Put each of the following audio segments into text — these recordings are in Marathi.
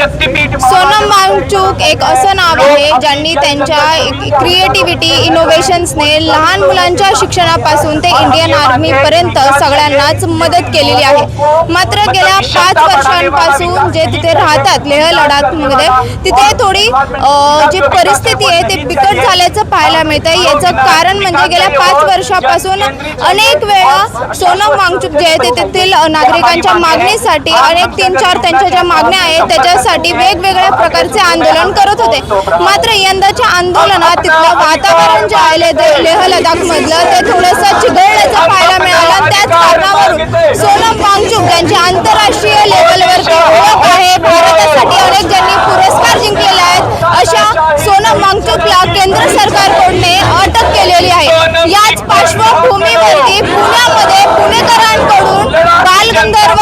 ശക്തിപ്പി सोनम वांगचूक एक असं नाव आहे ज्यांनी त्यांच्या क्रिएटिव्हिटी इनोव्हेशन्सने लहान मुलांच्या शिक्षणापासून ते इंडियन आर्मीपर्यंत सगळ्यांनाच मदत केलेली आहे. मात्र गेल्या पाच वर्षांपासून जे तिथे राहतात लेह लडाखमध्ये तिथे थोडी जी परिस्थिती आहे ते बिकट झाल्याचं पाहायला मिळतं याचं कारण म्हणजे गेल्या पाच वर्षापासून अनेक वेळा सोनम वांगचूक जे आहे ते तेथील नागरिकांच्या मागणीसाठी अनेक तीन चार त्यांच्या ज्या मागण्या आहेत त्याच्यासाठी वेगवेगळ्या वेगवेगळ्या प्रकारचे आंदोलन करत होते. मात्र यंदाच्या आंदोलनात तिथलं वातावरण जे आहे लेह लडाख मधलं ते थोडंसं चिघळल्याचं पाहायला मिळालं. त्याच कारणावरून सोनम वांगचुक यांची आंतरराष्ट्रीय लेवलवरती ओळख आहे. भारतासाठी अनेक ज्यांनी पुरस्कार जिंकलेले आहेत अशा सोनम वांगचूकला केंद्र सरकारकडून अटक केलेली आहे. याच पार्श्वभूमीवरती पुण्यामध्ये पुणेकरांकडून बालगंधर्व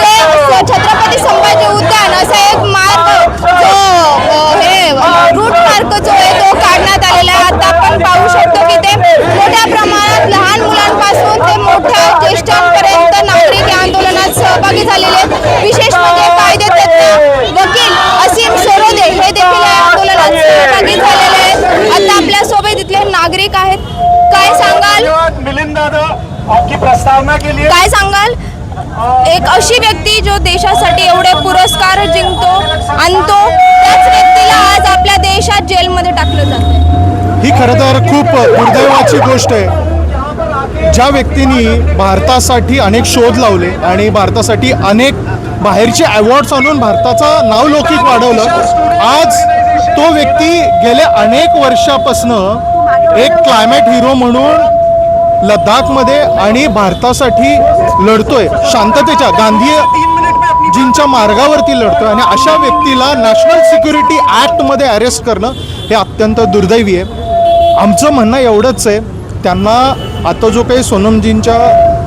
ते छत्रपती संभाजी उद्यान असा एक मार्ग जो अ, हे रूट मार्ग जो आहे तो काढण्यात आलेला आहे. आता आपण पाहू शकतो की ते मोठ्या प्रमाणात लहान मुलांपासून ते मोठ्या ज्येष्ठांपर्यंत नागरिक या आंदोलनात सहभागी झालेले आहेत. विशेष म्हणजे कायदेतज्ञ वकील असीम सरोदे हे देखील या आंदोलनात सहभागी झालेले आहेत. आता आपल्यासोबत इथले नागरिक आहेत. काय सांगाल? मिलिंद दादा आपकी प्रस्तावना के लिए. काय सांगाल? एक अशी व्यक्ती जो देशासाठी एवढे पुरस्कार जिंकतो आणतो त्याच व्यक्तीला आज आपल्या देशात जेलमध्ये टाकलं जातं ही खरं तर खूप दुर्दैवाची गोष्ट आहे. ज्या व्यक्तींनी भारतासाठी अनेक शोध लावले आणि भारतासाठी अनेक बाहेरचे अवॉर्ड्स आणून भारताचं नाव लौकिक वाढवलं आज तो व्यक्ती गेल्या अनेक वर्षापासनं एक क्लायमेट हिरो म्हणून लद्दाखमध्ये आणि भारतासाठी लढतोय. शांततेच्या गांधी जींच्या मार्गावरती लढतोय आणि अशा व्यक्तीला नॅशनल सिक्युरिटी ॲक्टमध्ये अरेस्ट करणं हे अत्यंत दुर्दैवी आहे. आमचं म्हणणं एवढंच आहे. त्यांना आता जो काही सोनमजींच्या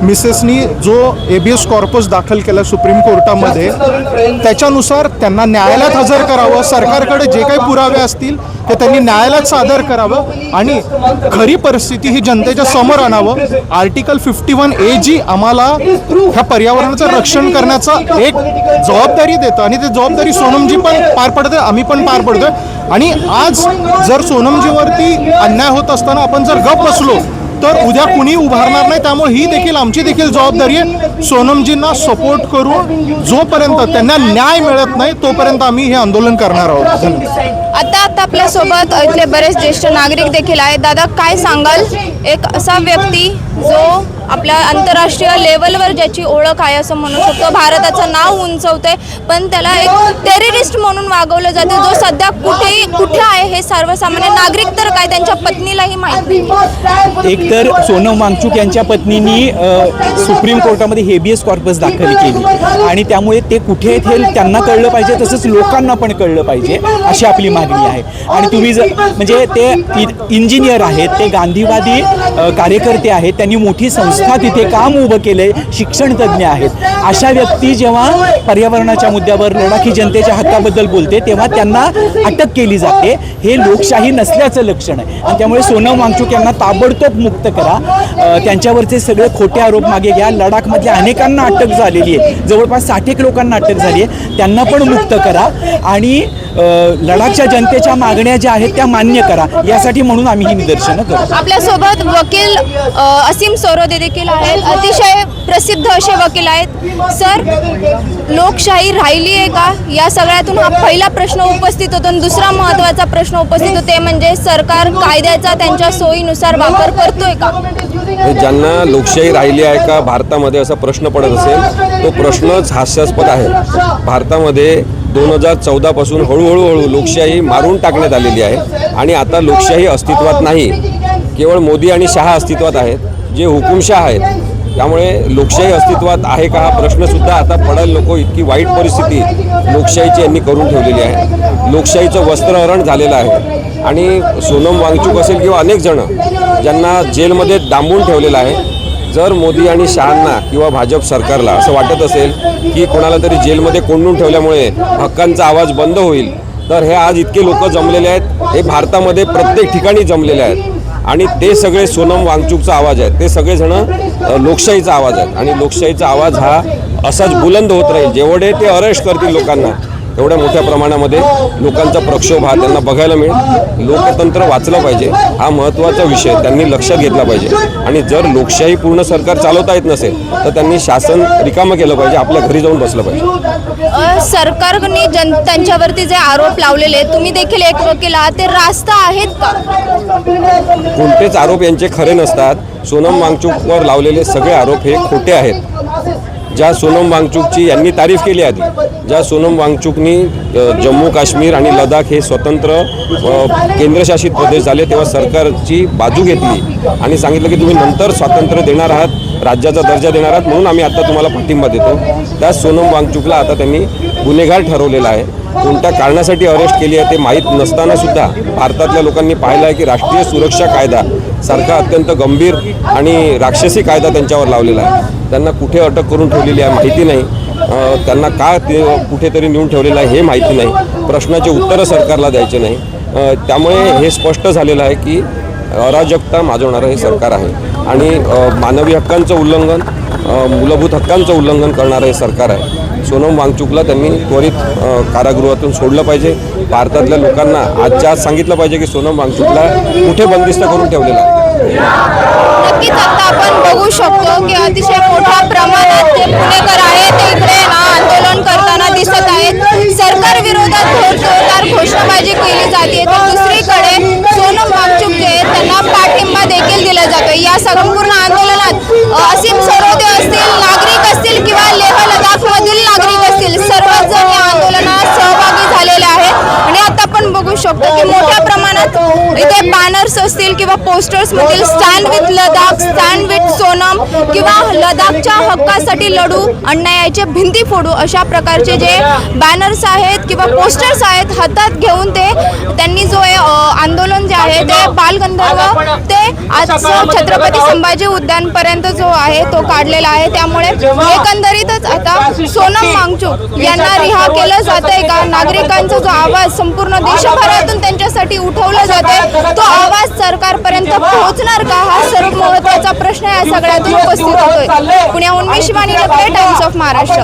मिसेसनी जो एबियस कॉर्पस दाखल केला सुप्रीम कोर्टामध्ये त्याच्यानुसार त्यांना न्यायालयात हजर करावं सरकारकडे जे काही पुरावे असतील ते त्यांनी न्यायालयात सादर करावं आणि खरी परिस्थिती ही जनतेच्या समोर आणावं. Article fifty one A G आम्हाला ह्या पर्यावरणाचं रक्षण करण्याचा एक जबाबदारी देतं आणि ती जबाबदारी सोनमजी पण पार पडते आम्ही पण पार पडतोय. आणि आज जर सोनमजीवरती अन्याय होत असताना आपण जर गप बसलो तर उद्या कुणी उभारणार नाही. त्यामुळे ही देखील आमची देखील जबाबदारी आहे. सोनमजींना सपोर्ट करून जोपर्यंत त्यांना न्याय मिळत नाही तोपर्यंत आम्ही हे आंदोलन करणार आहोत. आता आता आपल्यासोबत इथले बरेच ज्येष्ठ नागरिक देखील आहेत. दादा काय सांगाल? एक असा व्यक्ती जो आपल्या आंतरराष्ट्रीय लेवलवर ज्याची ओळख आहे असं म्हणू शकतो. भारताचं नाव उंचवतंय पण त्याला एक टेररिस्ट म्हणून वागवलं जातं. जो सध्या कुठेही कुठे आहे हे सर्वसामान्य नागरिक तर काय त्यांच्या पत्नीलाही माहिती एक एकतर सोनम वांगचूक यांच्या पत्नीनी सुप्रीम कोर्टामध्ये हेबियस कॉर्पस दाखल केली. आणि त्यामुळे ते कुठे आहेत हे त्यांना कळलं पाहिजे तसंच लोकांना पण कळलं पाहिजे अशी आपली मागणी आहे. आणि तुम्ही जर म्हणजे ते इंजिनियर आहेत ते गांधीवादी कार्यकर्ते आहेत त्यांनी मोठी संस्था तिथे काम उभं केलंय शिक्षण तज्ज्ञ आहेत. अशा व्यक्ती जेव्हा पर्यावरणाच्या मुद्द्यावर लडाखी जनतेच्या हक्काबद्दल बोलते तेव्हा त्यांना अटक केली जाते. हे लोकशाही नसल्याचं लक्षण आहे. आणि त्यामुळे सोनम वांगचूक यांना ताबडतोब मुक्त करा. त्यांच्यावरचे सगळे खोटे आरोप मागे घ्या. लडाखमधल्या अनेकांना अटक झालेली आहे. जवळपास साठ एक लोकांना अटक झाली आहे. त्यांना पण मुक्त करा. आणि लडाखच्या जनतेच्या मागण्या ज्या आहेत त्या मान्य करा. यासाठी म्हणून आम्ही ही निदर्शनं करू आपल्यासोबत वकील असीम सोरोदे देखील आहेत. अतिशय प्रसिद्ध असे वकील आहेत. सर लोकशाही राहिली आहे का? या सगळ्यातून हा पहिला प्रश्न उपस्थित होतो आणि दुसरा महत्त्वाचा प्रश्न उपस्थित होते म्हणजे सरकार कायद्याचा त्यांच्या सोयीनुसार वापर करतोय का? ज्यांना लोकशाही राहिली आहे का भारतामध्ये असा प्रश्न पडत असेल तो प्रश्नच हास्यास्पद आहे. भारतामध्ये दोन हजार चौदापासून हळूहळू हळू लोकशाही मारून टाकण्यात आलेली आहे. आणि आता लोकशाही अस्तित्वात नाही. केवळ मोदी आणि शहा अस्तित्वात आहेत जे हुकुमशाह आहेत. त्यामुळे लोकशाही अस्तित्वात आहे का हा प्रश्नसुद्धा आता पडायला नको. इतकी वाईट परिस्थिती लोकशाहीची यांनी करून ठेवलेली आहे. लोकशाहीचं वस्त्रहरण झालेलं आहे. आणि सोनम वांगचूक असेल किंवा अनेक जणं ज्यांना जेलमध्ये डांबून ठेवलेलं आहे. जर मोदी आणि शहांना किंवा भाजप सरकारला असं वाटत असेल की कोणाला तरी जेलमध्ये कोंडून ठेवल्यामुळे हक्कांचा आवाज बंद होईल तर हे आज इतके लोक जमलेले आहेत हे भारतामध्ये प्रत्येक ठिकाणी जमलेले आहेत. आणि ते सगळे सोनम वांगचूकचा आवाज आहेत ते सगळेजण लोकशाहीचा आवाज आहेत. आणि लोकशाहीचा आवाज हा असाच बुलंद होत राहील. जेवढे ते अरेस्ट करतील लोकांना एवढ्या मोठ्या प्रमाणामध्ये लोकांचा प्रक्षोभ हा त्यांना बघायला मिळेल. लोकतंत्र वाचलं पाहिजे. हा महत्त्वाचा विषय त्यांनी लक्षात घेतला पाहिजे. आणि जर लोकशाही पूर्ण सरकार चालवता येत नसेल तर त्यांनी शासन रिकामं केलं पाहिजे. आपल्या घरी जाऊन बसलं पाहिजे. सरकारने जन त्यांच्यावरती जे आरोप लावलेले तुम्ही देखील एक वकील आहात ते रास्त आहेत का? कोणतेच आरोप यांचे खरे नसतात. सोनम वांगचूकवर लावलेले सगळे आरोप हे खोटे आहेत. ज्या सोनम वांगचूकची यांनी तारीफ केली आधी ज्या सोनम वांगचूकनी जम्मू काश्मीर आणि लडाख हे स्वतंत्र केंद्रशासित प्रदेश झाले तेव्हा सरकारची बाजू घेतली आणि सांगितलं की तुम्ही नंतर स्वातंत्र्य देणार आहात राज्याचा दर्जा देणार आहात म्हणून आम्ही आता तुम्हाला पाठिंबा देतो. त्या सोनम वांगचूकला आता त्यांनी गुन्हेगार ठरवलेला आहे. कोणत्या कारणासाठी अरेस्ट केली आहे ते माहीत नसतानासुद्धा भारतातल्या लोकांनी पाहिलं आहे की राष्ट्रीय सुरक्षा कायदा सारखा अत्यंत गंभीर आणि राक्षसी कायदा त्यांच्यावर लावलेला आहे. त्यांना कुठे अटक करून ठेवलेली आहे माहिती नाही. त्यांना का ते कुठेतरी नेऊन ठेवलेलं आहे हे माहिती नाही. प्रश्नाचे उत्तरं सरकारला द्यायचे नाही. त्यामुळे हे स्पष्ट झालेलं आहे की अराजकता माजवणारं हे सरकार आहे. आणि मानवी हक्कांचं उल्लंघन मूलभूत हक्कांचं उल्लंघन करणारं हे सरकार आहे. सोनम वांगचुकला त्यांनी त्वरित कारागृहातून सोडलं पाहिजे. भारतातल्या लोकांना आजच्या आज सांगितलं पाहिजे की सोनम वांगचुकला कुठे बंदिस्त करून ठेवलेला आहे. नक्कीच आता आपण बघू शकतो की अतिशय मोठ्या प्रमाणात जे पुणेकर आहेत ते इकडे ना आंदोलन करताना दिसत आहेत. सरकार विरोधात जोरदार घोषणाबाजी केली जाते. तर दुसरीकडे सोनम वांगचूक जे आहेत त्यांना पाठिंबा देखील दिला जातो या संपूर्ण आंदोलनात असीम सरोदे असतील नागरिक असतील किंवा लेह लडाख मधील नागरिक असतील सर्वच जण या आंदोलनात सहभागी झालेले आहेत. आणि आता आपण बघू शकतो की मोठ्या इथे बॅनर्स असतील किंवा पोस्टर्स मधील stand with Ladakh stand with Sonam किंवा लडाखच्या हक्कासाठी लढू अन्यायाचे भिंती फोडू अशा प्रकारचे जे बॅनर्स आहेत किंवा पोस्टर्स आहेत हातात घेऊन ते त्यांनी जो आंदोलन जे आहे ते बालगंधर्व ते आजचं छत्रपती संभाजी उद्यान पर्यंत जो आहे तो काढलेला आहे. त्यामुळे एकंदरीतच आता सोनम मांगचूक यांना रिहा केलं जात आहे का? नागरिकांचा जो आवाज संपूर्ण देशभरातून त्यांच्यासाठी उठवला आवाज आहे तो आवाज सरकारपर्यंत पोहोचणार का? हा सर्व महत्त्वाचा प्रश्न या सगळ्यातून उपस्थित होतोय. पुण्याहून मी शिवानी लकडे टाइम्स ऑफ महाराष्ट्र